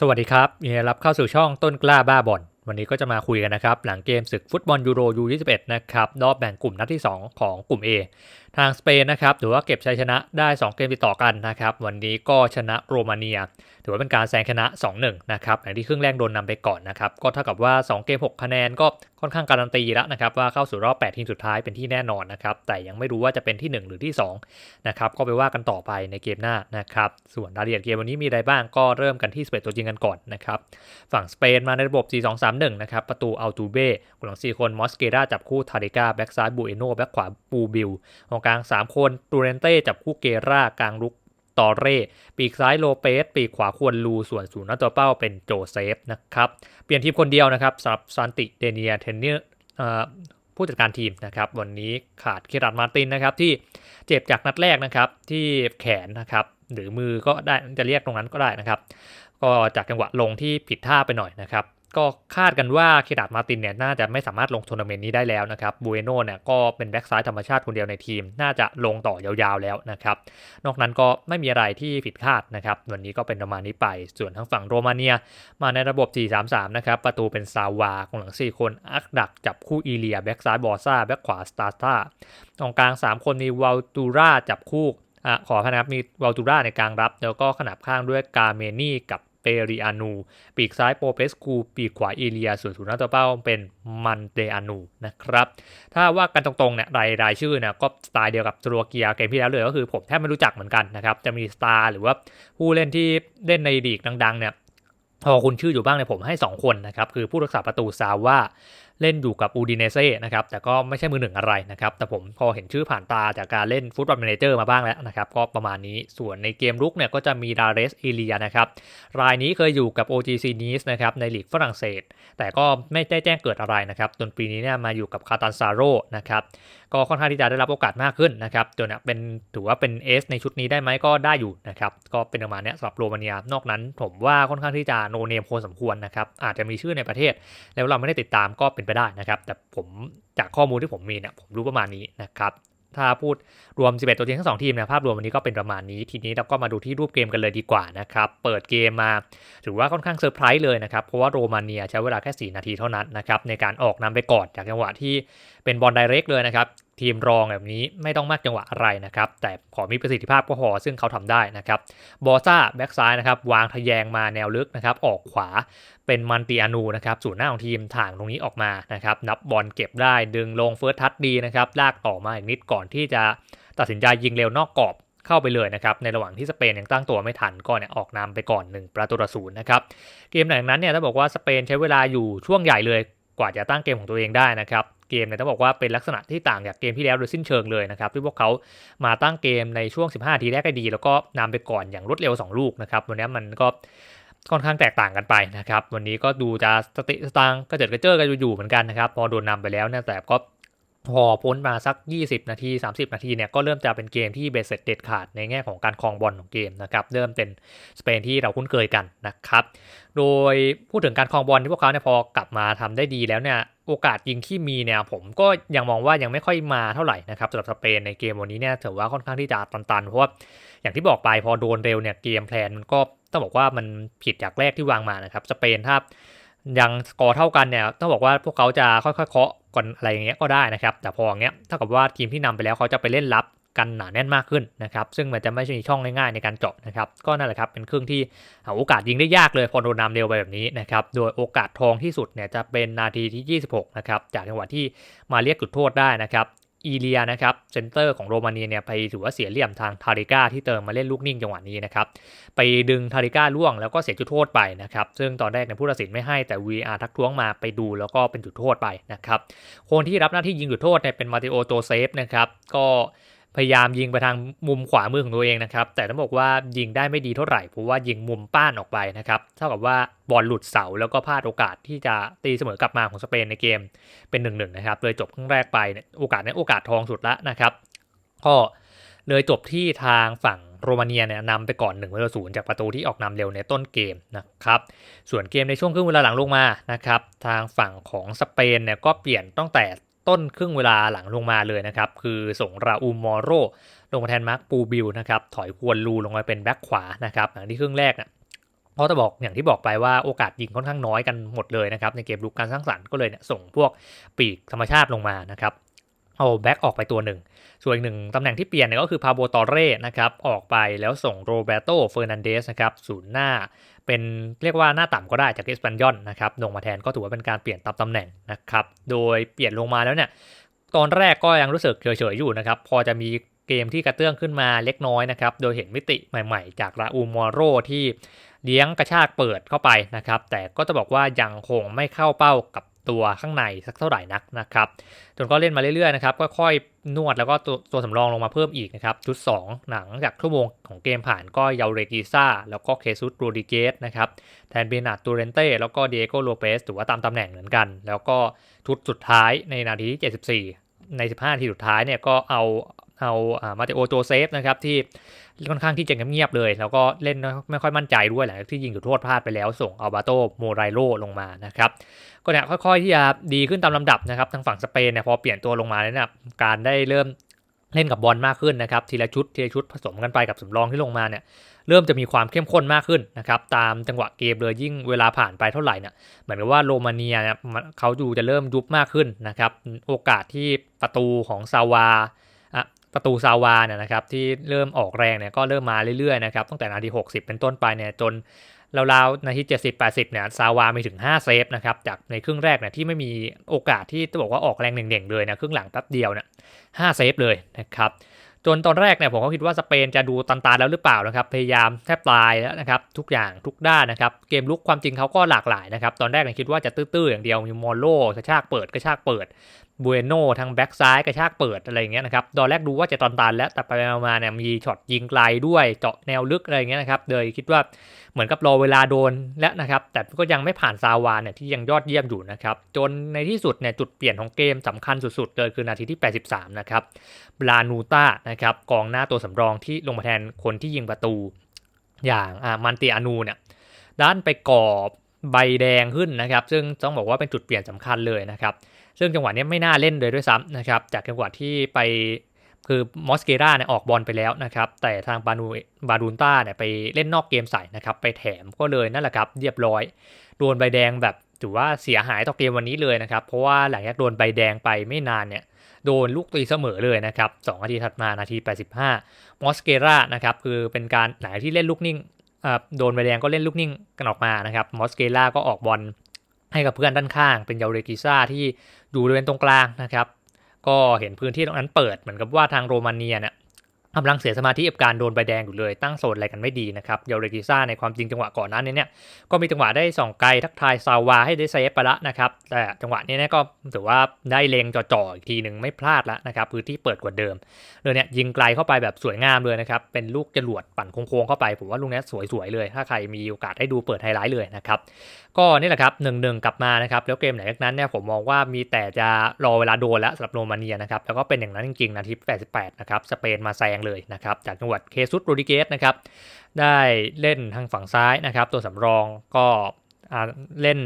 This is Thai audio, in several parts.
สวัสดีครับยินดีรับเข้าสู่ช่องต้นกล้าบ้าบอลวันนี้ก็จะมาคุยกันนะครับ หลังเกมศึกฟุตบอลยูโรยู21นะครับรอบแบ่งกลุ่มนัดที่ 2 ของกลุ่ม A ทางสเปนนะครับถือว่าเก็บชัยชนะได้ 2 เกมติดต่อกันนะครับ วันนี้ก็ชนะโรมาเนีย ถือว่าเป็นการแซงชนะ 2-1 นะครับอย่างที่ครึ่งแรกโดนนำไปก่อนนะครับ ก็เท่ากับว่า 2 เกม 6 คะแนนก็ค่อนข้างการันตีแล้วนะครับ ว่าเข้าสู่รอบ 8 ทีมสุดท้ายเป็นที่แน่นอนนะครับ แต่ยังไม่รู้ว่าจะเป็นที่ 1 หรือที่2นะครับก็ไปว่ากันต่อไปในเกมหน้านะครับ ส่วนรายละเอียดเกมวันนี้มีอะไรบ้างก็เริ่มกันที่สเปนตัวจริงกันก่อนนะครับฝั่งสเปนมาในระบบ 4-2-3-1 นะครับประตูอัลตูเบ้กหลัง4คนมอสเกราจับคู่ทาริก้าแบ็กซ้ายบูเอโนแบ็กขวาปูบิลตรงกลาง 3 คนตูเรนเต้จับคู่เกรากลางลุกตอเร่ ปีกซ้ายโลเปส ปีกขวาควรลู ส่วนศูนย์นัตัวเป้าเป็นโจเซฟนะครับ เปลี่ยนทีมคนเดียวนะครับสำหรับซันติเดเนียเทนเนอร์ผู้จัดการทีมนะครับ วันนี้ขาดเครัตมาตินนะครับที่เจ็บจากนัดแรกนะครับที่แขนนะครับหรือมือก็ได้จะเรียกตรงนั้นก็ได้นะครับ ก็จากจังหวะลงที่ผิดท่าไปหน่อยนะครับ ก็คาดกันว่าเคดาดมาตินเนี่ยน่าจะไม่สามารถลงทัวร์นาเมนต์นี้ได้แล้วนะครับบูเอโนเนี่ยก็เป็นแบ็กซ้ายธรรมชาติคนเดียวในทีม น่าจะลงต่อยาวๆแล้วนะครับ นอกนั้นก็ไม่มีอะไรที่ผิดคาดนะครับวันนี้ก็เป็นประมาณนี้ไป ส่วนทางฝั่งโรมาเนีย มาในระบบ 4-3-3 นะครับ ประตูเป็นซาวาของหลัง 4 คนอักดักจับคู่อีเลียแบ็กซ้ายบอซ่าแบ็กขวาสตาร์ตาตรงกลาง 3 คนมีวาลตูราจับคู่อะขอพนะครับมีวาลตูราในกลางรับ แล้วก็ขนาบข้างด้วยกาเมนี่กับ เปริอานู ปีกซ้ายโปเปสกูปีกขวาอีเลีย ส่วนศูนย์หน้าตัวเป้าเป็นมันเดอานูนะครับ ถ้าว่ากันตรงๆเนี่ยรายรายชื่อเนี่ยก็สไตล์เดียวกับสโลวาเกียเกมที่แล้วเลยก็คือผมแทบไม่รู้จักเหมือนกันนะครับ จะมีสตาร์หรือว่าผู้เล่นที่เล่นในลีกดังๆเนี่ยพอคุณชื่ออยู่บ้างเนี่ยผมให้ 2 คนนะครับ คือผู้รักษาประตูซาว่า เล่นอยู่กับอูดิเนเซ่นะครับแต่ก็ไม่ใช่มือหนึ่งอะไรนะครับแต่ผมพอเห็นชื่อผ่านตาจากการเล่นฟุตบอลแมเนเจอร์มาบ้างแล้วนะครับก็ประมาณนี้ส่วนในเกมลุกเนี่ยก็จะมีดาเรสเอเลียนะครับรายนี้เคยอยู่กับ OGC Nice นะครับในลีกฝรั่งเศส แต่ก็ไม่ได้แจ้งเกิดอะไรนะครับจนปีนี้เนี่ยมาอยู่กับคาตันซาโรนะครับก็ค่อนข้างที่จะได้รับโอกาสมากขึ้นนะครับจนเป็นถือว่าเป็นเอสในชุดนี้ได้ไหมก็ได้อยู่นะครับก็เป็นประมาณนี้สำหรับโรมาเนียนอกนั้น ผมว่าค่อนข้างที่จะโนเนมพอสมควรนะครับอาจจะมีชื่อในประเทศ แล้วเราไม่ได้ติดตามก็เป็นไปได้นะครับ แต่ผมจากข้อมูลที่ผมมีเนี่ยผมรู้ประมาณนี้นะครับ ถ้าพูดรวม 11 ตัวจริงทั้ง 2 ทีมเนี่ยภาพรวมวันนี้ก็เป็นประมาณนี้ ทีนี้เราก็มาดูที่รูปเกมกันเลยดีกว่านะครับ เปิดเกมมาถือว่าค่อนข้างเซอร์ไพรส์เลยนะครับ เพราะว่าโรมาเนียใช้เวลาแค่ 4 นาทีเท่านั้นนะครับในการออกนำไปก่อนจากจังหวะที่เป็นบอลไดเรกเลยนะครับ ทีมรองแบบนี้ไม่ต้องมากจังหวะอะไรนะครับ แต่ขอมีประสิทธิภาพก็พอซึ่งเขาทำได้นะครับบอซ่าแบ็กซ้ายนะครับวางทะแยงมาแนวลึกนะครับออกขวาเป็นมันติอานูนะครับศูนย์หน้าของทีมถ่างตรงนี้ออกมานะครับนับบอลเก็บได้ดึงลงเฟิร์สทัชดีนะครับลากต่อมาอีกนิดก่อนที่จะตัดสินใจยิงเร็วนอกกรอบเข้าไปเลยนะครับในระหว่างที่สเปนยังตั้งตัวไม่ทันก็เนี่ยออกนำไปก่อน 1 ประตูต่อศูนย์นะครับเกมหลังนั้นเนี่ยต้องบอกว่าสเปนใช้เวลาอยู่ช่วงใหญ่เลยกว่าจะตั้งเกมของตัวเองได้นะครับ เกมเนี่ยต้องบอกว่าเป็นลักษณะที่ต่างจากเกมที่แล้วโดยสิ้นเชิงเลยนะครับที่พวกเขามาตั้งเกมในช่วง 15 ทีแรกได้ดี แล้วก็นำไปก่อนอย่างรวดเร็ว 2 ลูกนะครับวันนี้มันก็ค่อนข้างแตกต่างกันไปนะครับวันนี้ก็ดูจะสติสตางกระเจิดกระเจิดกันอยู่เหมือนกันนะครับพอโดนนำไปแล้วเนี่ยแต่ก็ พอพ้นมาสัก 20 นาที 30 นาทีเนี่ยก็เริ่มจะเป็นเกมที่เบสเสร็จเด็ดขาดในแง่ของการครองบอลของเกมนะครับเริ่มเป็นสเปนที่เราคุ้นเคยกันนะครับโดยพูดถึงการครองบอลที่พวกเขาเนี่ยพอกลับมาทำได้ดีแล้วเนี่ยโอกาสยิงที่มีเนี่ยผมก็ยังมองว่ายังไม่ค่อยมาเท่าไหร่นะครับสำหรับสเปนในเกมวันนี้เนี่ยถือว่าค่อนข้างที่จะตันๆเพราะว่าอย่างที่บอกไปพอโดนเร็วเนี่ยเกมแพลนมันก็ต้องบอกว่ามันผิดจากแรกที่วางมานะครับสเปนถ้า ยังสกอร์เท่ากันเนี่ยต้องบอกว่าพวกเขาจะค่อยๆเคาะก่อนอะไรอย่างเงี้ยก็ได้นะครับ แต่พออย่างเงี้ยเท่ากับว่าทีมที่นำไปแล้วเขาจะไปเล่นรับกันหนาแน่นมากขึ้นนะครับ ซึ่งมันจะไม่ใช่ช่องง่ายๆในการเจาะนะครับ ก็นั่นแหละครับเป็นเครึ่องที่หาโอกาสยิงได้ยากเลยพอโดนนำเร็วไปแบบนี้นะครับ โดยโอกาสทองที่สุดเนี่ยจะเป็นนาทีที่ 26 นะครับ จากจังหวะที่มาเรียกจุดโทษได้นะครับ อีเลียนะครับเซนเตอร์ของโรมาเนียเนี่ยไปถือว่าเสียเหลี่ยมทางทาริก้าที่เติมมาเล่นลูกนิ่งจังหวะนี้นะครับไปดึงทาริก้าล่วงแล้วก็เสียจุดโทษไปนะครับซึ่งตอนแรกเนี่ยผู้ตัดสินไม่ให้แต่ VR ทักท้วงมาไปดูแล้วก็เป็นจุดโทษไปนะครับคนที่รับหน้าที่ยิงจุดโทษเนี่ยเป็นมาติโอโจเซฟนะครับก็ พยายามยิงไปทางมุมขวามือของตัวเองนะครับ แต่ต้องบอกว่ายิงได้ไม่ดีเท่าไหร่เพราะว่ายิงมุมป้านออกไปนะครับเท่ากับว่าบอลหลุดเสาแล้วก็พลาดโอกาสที่จะตีเสมอกลับมาของสเปนในเกมเป็นหนึ่งหนึ่งนะครับเลยจบครึ่งแรกไปเนี่ยโอกาสนี้โอกาสทองสุดละนะครับก็เลยจบที่ทางฝั่งโรมาเนียเนี่ยนำไปก่อน1ประตูศูนย์จากประตูที่ออกนำเร็วในต้นเกมนะครับ ส่วนเกมในช่วงครึ่งเวลาหลังลงมานะครับ ทางฝั่งของสเปนเนี่ยก็เปลี่ยนตั้งแต่ ต้นครึ่งเวลาหลังลงมาเลยนะครับ คือส่งราอูมอโรลงมาแทนมาร์คปูบิลนะครับ ถอยควนลูลงมาเป็นแบ็คขวานะครับหลังที่ครึ่งแรกเนี่ยเพราะจะบอกอย่างที่บอกไปว่าโอกาสยิงค่อนข้างน้อยกันหมดเลยนะครับ ในเกมลุกการสร้างสรรค์ก็เลยเนี่ยส่งพวกปีกธรรมชาติลงมานะครับเอาแบ็กออกไปตัวหนึ่ง ส่วนอีกหนึ่งตำแหน่งที่เปลี่ยนเนี่ยก็คือพาโบตอเร่นะครับ ออกไปแล้วส่งโรเบโตเฟอร์นันเดสนะครับ ศูนย์หน้า เป็นเรียกว่าหน้าต่ำก็ได้จากเอสปันยอนนะครับลงมาแทนก็ถือว่าเป็นการเปลี่ยนตามตำแหน่งนะครับโดยเปลี่ยนลงมาแล้วเนี่ยตอนแรกก็ยังรู้สึกเฉยๆอยู่นะครับพอจะมีเกมที่กระเตื้องขึ้นมาเล็กน้อยนะครับโดยเห็นมิติใหม่ๆ จากราอูมอโรที่เลี้ยงกระชากเปิดเข้าไปนะครับแต่ก็จะบอกว่ายังคงไม่เข้าเป้ากับตัวข้างในสักเท่าไหร่นักนะครับจนก็เล่นมาเรื่อยๆนะครับค่อย นวดแล้วก็ตัวตัวสำรองลงมาเพิ่มอีกนะครับ ชุด 2 หนังจากชั่วโมงของเกมผ่านก็เยาเรกิซ่าแล้วก็เคซุสโรดิเกสนะครับแทนเบนาตูเรนเต้แล้วก็เดโกโลเปสถือว่าตามตำแหน่งเหมือนกัน แล้วก็ชุดสุดท้ายในนาทีที่ 74 ใน 15นาทีสุดท้ายเนี่ยก็เอา เอามาเตโอโจเซฟนะครับที่ค่อนข้างที่จะเงียบๆเลย แล้วก็เล่นไม่ค่อยมั่นใจด้วยหลังจากที่ยิงจุดโทษพลาดไปแล้วส่งอัลบาโตโมไรโลลงมานะครับก็เนี่ยค่อยๆที่จะดีขึ้นตามลำดับนะครับทางฝั่งสเปนเนี่ยพอเปลี่ยนตัวลงมาแล้วเนี่ยการได้เริ่มเล่นกับบอลมากขึ้นนะครับทีละชุดทีละชุดผสมกันไปกับสำรองที่ลงมาเนี่ยเริ่มจะมีความเข้มข้นมากขึ้นนะครับตามจังหวะเกมเลยยิ่งเวลาผ่านไปเท่าไหร่เนี่ยเหมือนกับว่าโรมาเนียเนี่ยเขาดูจะเริ่มยุบมากขึ้นนะครับโอกาสที่ประตูของซาวา ประตูซาวาเนี่ยนะครับที่เริ่มออกแรงเนี่ยก็เริ่มมาเรื่อยๆนะครับตั้งแต่นาที 60 เป็นต้นไปเนี่ยจนราวๆนาที 70-80 เนี่ยซาวามีถึง 5 เซฟนะครับจากในครึ่งแรกเนี่ยที่ไม่มีโอกาสที่จะบอกว่าออกแรงเด่งๆเลยนะครึ่งหลังแป๊บเดียวเนี่ย5เซฟเลยนะครับจนตอนแรกเนี่ยผมก็คิดว่าสเปนจะดูตันๆแล้วหรือเปล่านะครับพยายามแทบตายแล้วนะครับทุกอย่างทุกด้านนะครับเกมลุกความจริงเขาก็หลากหลายนะครับตอนแรกเนี่ยคิดว่าจะตื้อๆอย่างเดียวมีมอลโลกระชากเปิดกระชากเปิด บูเอโนทางแบ็กซ้ายกระชากเปิดอะไรอย่างเงี้ยนะครับตอนแรกดูว่าจะตันตันแล้วแต่ไปมาเนี่ยมีช็อตยิงไกลด้วยเจาะแนวลึกอะไรอย่างเงี้ยนะครับเลยคิดว่าเหมือนกับรอเวลาโดนแล้วนะครับ แต่ก็ยังไม่ผ่านซาวานเนี่ยที่ยังยอดเยี่ยมอยู่นะครับ จนในที่สุดเนี่ยจุดเปลี่ยนของเกมสำคัญสุดๆเลยคือนาทีที่ 83 นะครับบลานูต้านะครับกองหน้าตัวสำรองที่ลงมาแทนคนที่ยิงประตู อย่างอ่ามันเตียนูเนี่ยด้านไปก่อใบแดงขึ้นนะครับ ซึ่งต้องบอกว่าเป็นจุดเปลี่ยนสำคัญเลยนะครับ ซึ่งจังหวะนี้ไม่น่าเล่นเลยด้วยซ้ำนะครับ จากจังหวะที่ไปคือมอสเกราเนี่ยออกบอลไปแล้วนะครับ แต่ทางบานูบาดูนต้าเนี่ยไปเล่นนอกเกมใส่นะครับ ไปแถมก็เลยนั่นแหละครับ เรียบร้อยโดนใบแดงแบบถือว่าเสียหายต่อเกมวันนี้เลยนะครับ เพราะว่าหลังจากโดนใบแดงไปไม่นานเนี่ยโดนลูกตีเสมอเลยนะครับสองนาทีถัดมานาที 85 มอสเกรานะครับคือเป็นการหลังที่เล่นลูกนิ่งโดนใบแดงก็เล่นลูกนิ่งกันออกมานะครับ มอสเกราก็ออกบอล ให้กับเพื่อนด้านข้าง เป็นเยาเรกิซ่าที่อยู่บริเวณตรงกลางนะครับ ก็เห็นพื้นที่ตรงนั้นเปิดเหมือนกับว่าทางโรมาเนียเนี่ยกำลังเสียสมาธิกับการโดนใบแดงอยู่เลยตั้งโซนอะไรกันไม่ดีนะครับเยาเรกิซ่าในความจริงจังหวะก่อนหน้นเนี่ยก็มีจังหวะได้ส่องไกลทักทายซาวาให้ได้เซฟไปละนะครับแต่จังหวะนี้เนี่ยก็ถือว่าได้เลงจ่อๆอีกทีหนึ่งไม่พลาดแล้วนะครับพื้นที่เปิดกว่าเดิมเลยเนี่ยยิงไกลเข้าไปแบบสวยงามเลยนะครับเป็นลูกจรวดปั่นโค้งๆเข้าไปผมว่าลูกนี้สวยๆเลย ถ้าใครมีโอกาสได้ดูเปิดไฮไลท์เลยนะครับ ก็นี่แหละครับหนึ่งหนึ่งกลับมานะครับแล้วเกมไหนนั้นเนี่ยผมมองว่ามีแต่จะรอเวลาโดนแล้วสำหรับโรมาเนียนะครับแล้วก็เป็นอย่างนั้นจริงๆนาที88นะครับสเปนมาแซงเลยนะครับจากจังหวัดเคซุสโรดิเกสนะครับได้เล่นทางฝั่งซ้ายนะครับตัวสำรองก็เล่น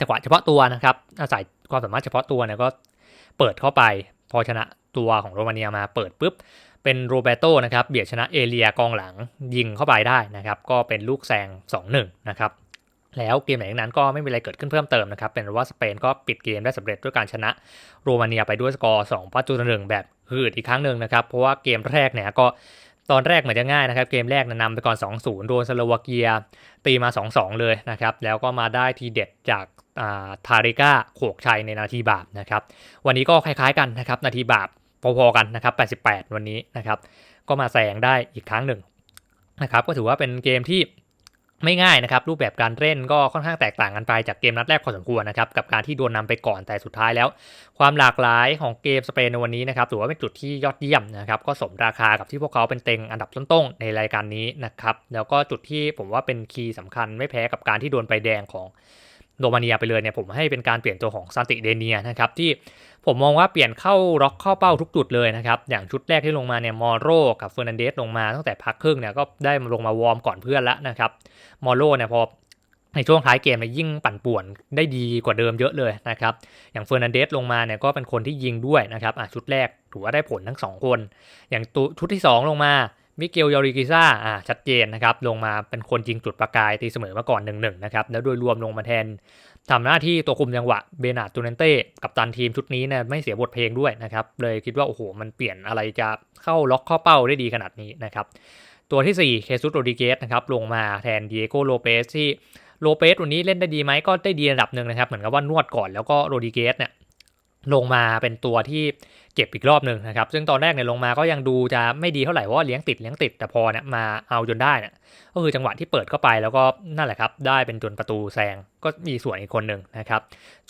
จังหวะเฉพาะตัวนะครับอาศัยความสามารถเฉพาะตัวเนี่ยก็เปิดเข้าไปพอชนะตัวของโรมาเนียมาเปิดปุ๊บเป็นโรเบโตนะครับเบียดชนะเอเลียกองหลังยิงเข้าไปได้นะครับก็เป็นลูกแซง2-1นะครับ แล้วเกมไหนนั้นก็ไม่มีอะไรเกิดขึ้นเพิ่มเติมนะครับ เป็นว่าสเปนก็ปิดเกมได้สำเร็จด้วยการชนะโรมาเนียไปด้วยสกอร์2ประตูต่อหนึ่งแบบหืดอีกครั้งหนึ่งนะครับ เพราะว่าเกมแรกเนี่ยก็ตอนแรกเหมือนจะง่ายนะครับ เกมแรกนำไปก่อน 2-0 โดนสโลวาเกีย ตีมา 2-2 เลยนะครับ แล้วก็มาได้ทีเด็ดจากทาริก้าโขกชัยในนาทีบาปนะครับ วันนี้ก็คล้ายๆกันนะครับ นาทีบาปพอๆกันนะครับ 88 วันนี้นะครับ ก็มาแซงได้อีกครั้งหนึ่งนะครับ ก็ถือว่าเป็นเกมที่ ไม่ง่ายนะครับรูปแบบการเล่นก็ค่อนข้างแตกต่างกันไปจากเกมนัดแรกพอสมควรนะครับกับการที่โดนนำไปก่อนแต่สุดท้ายแล้ว ความหลากหลายของเกมสเปนในวันนี้นะครับถือว่าเป็นจุดที่ยอดเยี่ยมนะครับก็สมราคากับที่พวกเขาเป็นเต็งอันดับต้นๆในรายการนี้นะครับแล้วก็จุดที่ผมว่าเป็นคีย์สำคัญไม่แพ้กับการที่โดนไปแดงของ โรมาเนียไปเลยเนี่ยผมให้เป็นการเปลี่ยนตัวของซานติเดเนียนะครับที่ผมมองว่าเปลี่ยนเข้าล็อกเข้าเป้าทุกจุดเลยนะครับอย่างชุดแรกที่ลงมาเนี่ยมอโรกับเฟอร์นันเดสลงมาตั้งแต่พักครึ่งเนี่ยก็ได้ลงมาวอร์มก่อนเพื่อนแล้วนะครับมอโรเนี่ยพอในช่วงท้ายเกมเนี่ยยิ่งปั่นป่วนได้ดีกว่าเดิมเยอะเลยนะครับอย่างเฟอร์นันเดสลงมาเนี่ยก็เป็นคนที่ยิงด้วยนะครับชุดแรกถือว่าได้ผลทั้ง 2 คน อย่างชุดที่ 2 ลงมา มิเกลยอริกิซ่าอ่าชัดเจนนะครับ ลงมาเป็นคนยิงจุดประกายตีเสมอมาก่อน1นหนึ่งนะครับ แล้วโดยรวมลงมาแทนทำหน้าที่ตัวคุมจังหวะเบนาร์ดตูเนเต้กับตันทีมชุดนี้เนี่ยไม่เสียบทเพลงด้วยนะครับ เลยคิดว่า โอ้โห มันเปลี่ยนอะไรจะเข้าล็อกเข้าเป้าได้ดีขนาดนี้นะครับ ตัวที่ 4 เคซุสโรดิเกสนะครับลงมาแทนดิเอโกโลเปสที่โลเปสวันนี้เล่นได้ดีไหมก็ได้ดีระดับหนึ่งนะครับ เหมือนกับว่านวดก่อนแล้วก็โรดิเกสเนี่ยลงมาเป็นตัวที่เก็บอีกรอบหนึ่งนะครับ ซึ่งตอนแรกเนี่ยลงมาก็ยังดูจะไม่ดีเท่าไหร่เพราะว่าเลี้ยงติดเลี้ยงติดแต่พอเนี่ยมาเอาจนได้เนี่ยก็คือจังหวะที่เปิดเข้าไปแล้วก็นั่นแหละครับ ได้เป็นจนประตูแซงก็มีส่วนอีกคนหนึ่งนะครับ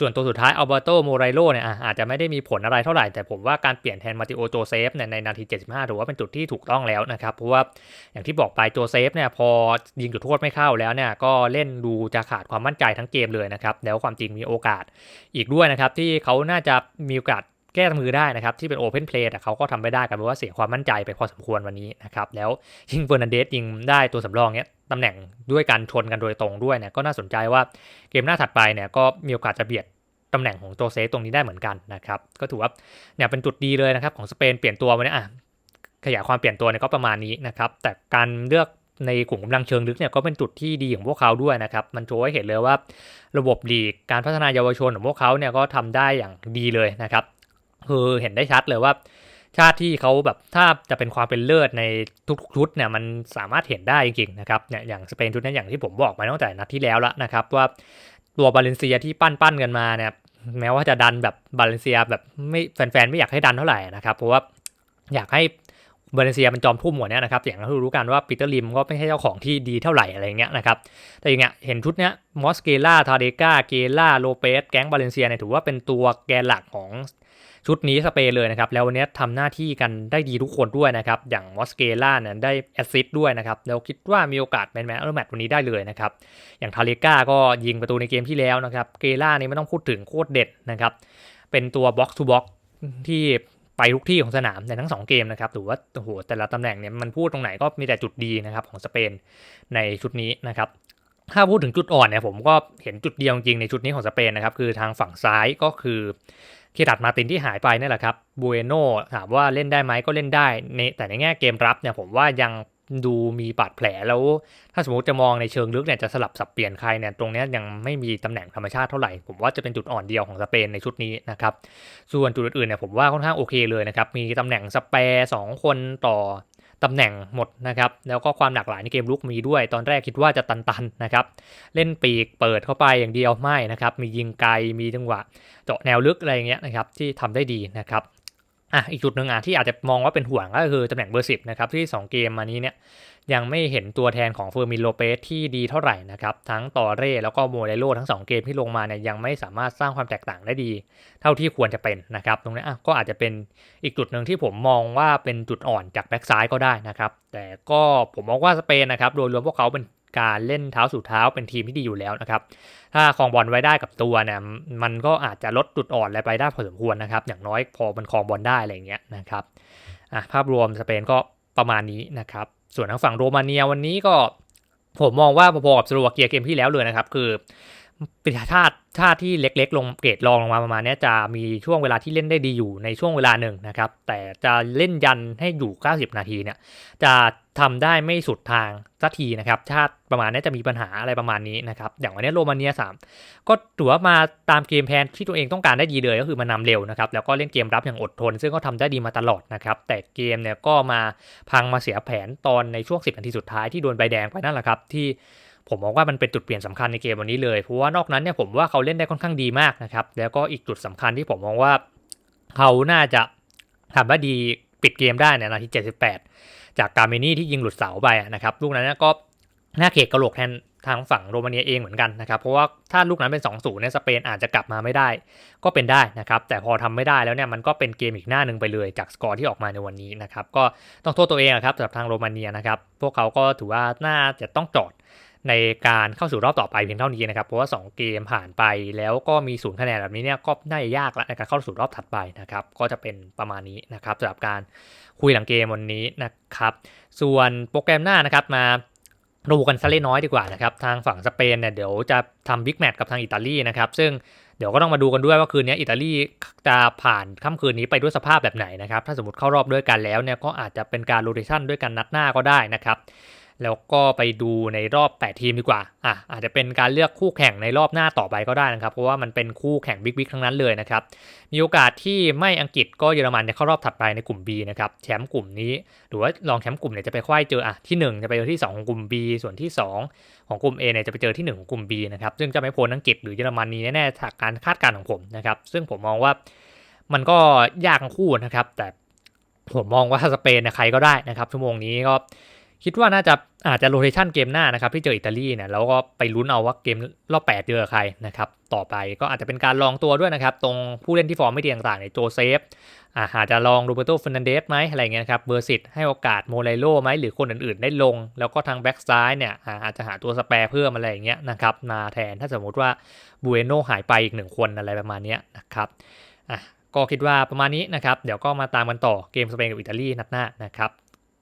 ส่วนตัวสุดท้ายอัลเบโตโมไรโลเนี่ยอาจจะไม่ได้มีผลอะไรเท่าไหร่ แต่ผมว่าการเปลี่ยนแทนมาติโอโจเซฟเนี่ยในนาที 75ถือว่าเป็นจุดที่ถูกต้องแล้วนะครับเพราะว่าอย่างที่บอกไปโจเซฟเนี่ยพอยิงจุดโทษไม่เข้าแล้วเนี่ยก็เล่นดูจะขาดความมั่นใจทั้งเกมเลยนะครับแล้วความจริงมีโอกาสอีกด้วยนะครับที่เขาน่าจะมีโอกาส แก้มือได้นะครับ ที่เป็นโอเพนเพลย์แต่เขาก็ทำไม่ได้กันเพราะว่าเสียความมั่นใจไปพอสมควรวันนี้นะครับ แล้วยิงเฟอร์นันเดสยิงได้ตัวสำรองเนี้ยตำแหน่งด้วยการชนกันโดยตรงด้วยเนี่ยก็น่าสนใจว่าเกมหน้าถัดไปเนี่ยก็มีโอกาสจะเบียดตำแหน่งของโจเซฟตรงนี้ได้เหมือนกันนะครับ ก็ถือว่าเนี่ยเป็นจุดดีเลยนะครับของสเปนเปลี่ยนตัววันนี้อะขยายความเปลี่ยนตัวเนี่ยก็ประมาณนี้นะครับ แต่การเลือกในกลุ่มกำลังเชิงลึกเนี่ยก็เป็นจุดที่ดีของพวกเขาด้วยนะครับ มันโชว์ให้เห็นเลยว่า ระบบลีกการพัฒนาเยาวชนของพวกเขาเนี่ยก็ทำได้อย่างดีเลยนะครับ คือเห็นได้ชัดเลยว่า ชาติที่เขาแบบถ้าจะเป็นความเป็นเลิศในทุกชุดเนี่ยมันสามารถเห็นได้จริงๆนะครับเนี่ยอย่างสเปนชุดนี้อย่างที่ผมบอกมาตั้งแต่นัดที่แล้วแล้วนะครับ ว่าตัวบาเลนเซียที่ปั้นปั้นกันมาเนี่ยแม้ว่าจะดันแบบบาเลนเซียแบบไม่แฟนๆไม่อยากให้ดันเท่าไหร่นะครับ เพราะว่าอยากให้บาเลนเซียเป็นจอมทุ่มหมดเนี่ยนะครับอย่างที่รู้กันว่าปีเตอร์ลิมก็ไม่ใช่เจ้าของที่ดีเท่าไหร่อะไรเงี้ยนะครับแต่อย่างเงี้ยเห็นชุดเนี้ยมอสเกล่าทาเดกาเกล่าโลเปสแก๊งบาเลนเซียเนี่ยถือว่าเป็นตัวแกนหลักของ ชุดนี้สเปนเลยนะครับ แล้ววันนี้ทำหน้าที่กันได้ดีทุกคนด้วยนะครับ อย่างมอสเกล่าเนี่ยได้แอสซิสต์ด้วยนะครับ แล้วคิดว่ามีโอกาสแมนแมนเออร์แมตวันนี้ได้เลยนะครับ อย่างทาเลกาก็ยิงประตูในเกมที่แล้วนะครับ เกล่านี่ไม่ต้องพูดถึงโคตรเด็ดนะครับ เป็นตัวบ็อกซ์ทูบ็อกที่ไปทุกที่ของสนามในทั้ง 2 เกมนะครับถือว่าโอ้โหแต่ละตำแหน่งเนี่ยมันพูดตรงไหนก็มีแต่จุดดีนะครับของสเปนในชุดนี้นะครับถ้าพูดถึงจุดอ่อนเนี่ยผมก็เห็นจุดเดียวจริงในชุดนี้ของสเปนนะครับคือทางฝั่งซ้ายก็คือ เคดัดมาตินที่หายไปนี่แหละครับบูเอโนถามว่าเล่นได้ไหมก็เล่นได้ในแต่ในแง่เกมรับเนี่ยผมว่ายังดูมีบาดแผลแล้ว ถ้าสมมติจะมองในเชิงลึกเนี่ยจะสลับสับเปลี่ยนใครเนี่ยตรงนี้ยังไม่มีตำแหน่งธรรมชาติเท่าไหร่ ผมว่าจะเป็นจุดอ่อนเดียวของสเปนในชุดนี้นะครับส่วนจุดอื่นๆเนี่ยผมว่าค่อนข้างโอเคเลยนะครับมีตำแหน่งสเปร์สองคนต่อ ตำแหน่งหมดนะครับ แล้วก็ความหลากหลายในเกมลุกมีด้วย ตอนแรกคิดว่าจะตันๆนะครับ เล่นปีกเปิดเข้าไปอย่างเดียวไม่นะครับ มียิงไกล มีจังหวะ เจาะแนวลึกอะไรเงี้ยนะครับที่ทำได้ดีนะครับ อะอีกจุดหนึ่งอะที่อาจจะมองว่าเป็นห่วงก็คือตำแหน่งเบอร์สิบนะครับที่ 2 เกมมานี้เนี่ยยังไม่เห็นตัวแทนของเฟอร์มินโลเปสที่ดีเท่าไหร่นะครับทั้งตอเร่แล้วก็โมเรโลทั้ง 2 เกมที่ลงมาเนี่ยยังไม่สามารถสร้างความแตกต่างได้ดี เท่าที่ควรจะเป็นนะครับตรงนี้อะก็อาจจะเป็นอีกจุดหนึ่งที่ผมมองว่าเป็นจุดอ่อนจากแบ็กซ้ายก็ได้นะครับแต่ก็ผมมองว่าสเปนนะครับโดยรวมพวกเขาเป็น การเล่นเท้าสู่เท้าเป็นทีมที่ดีอยู่แล้วนะครับ ถ้าคลองบอลไว้ได้กับตัวเนี่ยมันก็อาจจะลดจุดอ่อนอะไรไปได้พอสมควรนะครับ อย่างน้อยพอมันคลองบอลได้อะไรเงี้ยนะครับอะภาพรวมสเปนก็ประมาณนี้นะครับ ส่วนทางฝั่งโรมาเนียวันนี้ก็ผมมองว่าพอๆกับสโลวาเกียเกมที่แล้วเลยนะครับ คือ เป็นชาติชาติที่เล็ก ๆ ลงเกรดรองลงมาประมาณนี้จะมีช่วงเวลาที่เล่นได้ดีอยู่ในช่วงเวลาหนึ่งนะครับ แต่จะเล่นยันให้อยู่ 90 นาทีเนี่ย จะทำได้ไม่สุดทางสักทีนะครับ ชาติประมาณนี้จะมีปัญหาอะไรประมาณนี้นะครับ อย่างวันนี้โรมาเนีย3ก็ถือว่ามาตามเกมแพนที่ตัวเองต้องการได้ดีเลยก็คือมานำเร็วนะครับ แล้วก็เล่นเกมรับอย่างอดทน ซึ่งก็ทำได้ดีมาตลอดนะครับ แต่เกมเนี่ยก็มาพังมาเสียแผนตอนในช่วง 10 นาทีสุดท้ายที่โดนใบแดงไปนั่นแหละครับที่ ผมมองว่ามันเป็นจุดเปลี่ยนสำคัญในเกมวันนี้เลย เพราะว่านอกนั้นเนี่ยผมว่าเขาเล่นได้ค่อนข้างดีมากนะครับ แล้วก็อีกจุดสำคัญที่ผมมองว่าเขาน่าจะทำได้ดีปิดเกมได้ในนาที 78 จากการเมนี่ที่ยิงหลุดเสาไปนะครับลูกนั้นก็หน้าเขกกระโหลกแทนทางฝั่งโรมาเนียเองเหมือนกันนะครับ เพราะว่าถ้าลูกนั้นเป็น 2-0เนี่ยสเปนอาจจะกลับมาไม่ได้ ก็เป็นได้นะครับ แต่พอทำไม่ได้แล้วเนี่ยมันก็เป็นเกมอีกหน้าหนึ่งไปเลยจากสกอร์ที่ออกมาในวันนี้นะครับ ก็ต้องโทษตัวเองครับสำหรับทางโรมาเนียนะครับ พวกเขาก็ถือว่าน่าจะต้องจอด ในการเข้าสู่รอบต่อไปเพียงเท่านี้นะครับ เพราะว่า 2 เกมผ่านไปแล้วก็มีศูนย์คะแนนแบบนี้เนี่ยก็น่าจะยากแล้วในการเข้าสู่รอบถัดไปนะครับ ก็จะเป็นประมาณนี้นะครับสำหรับการคุยหลังเกมวันนี้นะครับ ส่วนโปรแกรมหน้านะครับมาดูกันซะเล็กน้อยดีกว่านะครับ ทางฝั่งสเปนเนี่ยเดี๋ยวจะทำบิ๊กแมตช์กับทางอิตาลีนะครับ ซึ่งเดี๋ยวก็ต้องมาดูกันด้วยว่าคืนนี้อิตาลีจะผ่านค่ำคืนนี้ไปด้วยสภาพแบบไหนนะครับ ถ้าสมมติเข้ารอบด้วยกันแล้วเนี่ยก็อาจจะเป็นการโรเ t ชันด้วยกันนัดหน้าก็ได้นะครับ แล้วก็ไปดูในรอบ 8 ทีมดีกว่าอะอาจจะเป็นการเลือกคู่แข่งในรอบหน้าต่อไปก็ได้นะครับ เพราะว่ามันเป็นคู่แข่งบิ๊กๆทั้งนั้นเลยนะครับ มีโอกาสที่ไม่อังกฤษก็เยอรมันจะเข้ารอบถัดไปในกลุ่ม B นะครับ แชมป์กลุ่มนี้ หรือว่ารองแชมป์กลุ่มเนี่ยจะไปคว้าเจออะที่ 1 จะไปเจอที่ 2 ของกลุ่ม B ส่วนที่ 2 ของกลุ่ม A เนี่ยจะไปเจอที่ 1 ของกลุ่ม B นะครับ ซึ่งจะไม่พ้นอังกฤษหรือเยอรมนีแน่ๆจากการคาดการณ์ของผมนะครับ ซึ่งผมมองว่ามันก็ยากทั้งคู่นะครับ แต่ผมมองว่าสเปนใครก็ได้นะครับ ชั่วโมงนี้ก็ คิดว่าน่าจะอาจจะโรเ t ชันเกมหน้านะครับที่เจออิตาลีเนี่ยแล้วก็ไปลุ้นเอาว่าเกมรอบ8เจอใครนะครับต่อไปก็อาจจะเป็นการลองตัวด้วยนะครับตรงผู้เล่นที่ฟอร์มไม่ดีต่างๆในโจเซฟอาจจะลองโรเบโตเฟนันเดสไหมอะไรเงี้ยครับเบอร์สิตให้โอกาสโมไลโลไหมหรือคนอื่นๆได้ลง แล้วก็ทางแบ็กซ้ายเนี่ยอาจจะหาตัวสแปร์เพิ่มอะไรอย่างเงี้ยนะครับมาแทนถ้าสมมุติว่าบูเอโนหายไปอีกหนึ่งคนอะไรประมาณนี้นะครับอะก็คิดว่าประมาณนี้นะครับ เดี๋ยวก็มาตามกันต่อเกมสเปนกับอิตาลีนัดหน้านะครับ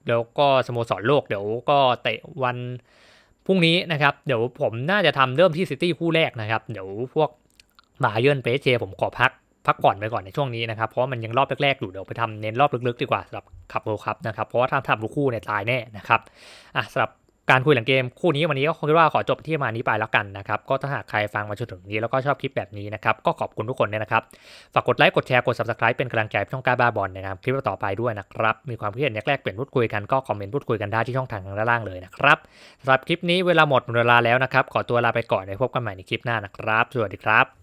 แล้วก็สโมสรโลกเดี๋ยวก็เตะวันพรุ่งนี้นะครับ เดี๋ยวผมน่าจะทำเริ่มที่ซิตี้คู่แรกนะครับ เดี๋ยวพวกบาเยิร์นเปเชผมขอพักพักก่อนไปก่อนในช่วงนี้นะครับ เพราะมันยังรอบแรกๆอยู่เดี๋ยวไปทำเน้นรอบลึกๆ ดีกว่าสำหรับขับโลครับนะครับ เพราะว่าถ้าทำลูกคู่เนี่ยตายแน่นะครับอะสำหรับ การคุยหลังเกมคู่นี้วันนี้ก็คงคิดว่าขอจบที่มานี้ไปแล้วกันนะครับ ก็ถ้าหากใครฟังมาจนถึงนี้แล้วก็ชอบคลิปแบบนี้นะครับ ก็ขอบคุณทุกคนเนี่ยนะครับ ฝากกดไลค์ กดแชร์ กด subscribe เป็นกำลังใจให้ช่องกาบ้าบอลนะครับ คลิปต่อไปด้วยนะครับ มีความคิดเห็นแรกเปลี่ยนพูดคุยกันก็คอมเมนต์พูดคุยกันได้ที่ช่องทางด้านล่างเลยนะครับสำหรับคลิปนี้เวลาหมดเวลาแล้วนะครับ ขอตัวลาไปก่อนไว้พบกันใหม่ในคลิปหน้านะครับ สวัสดีครับ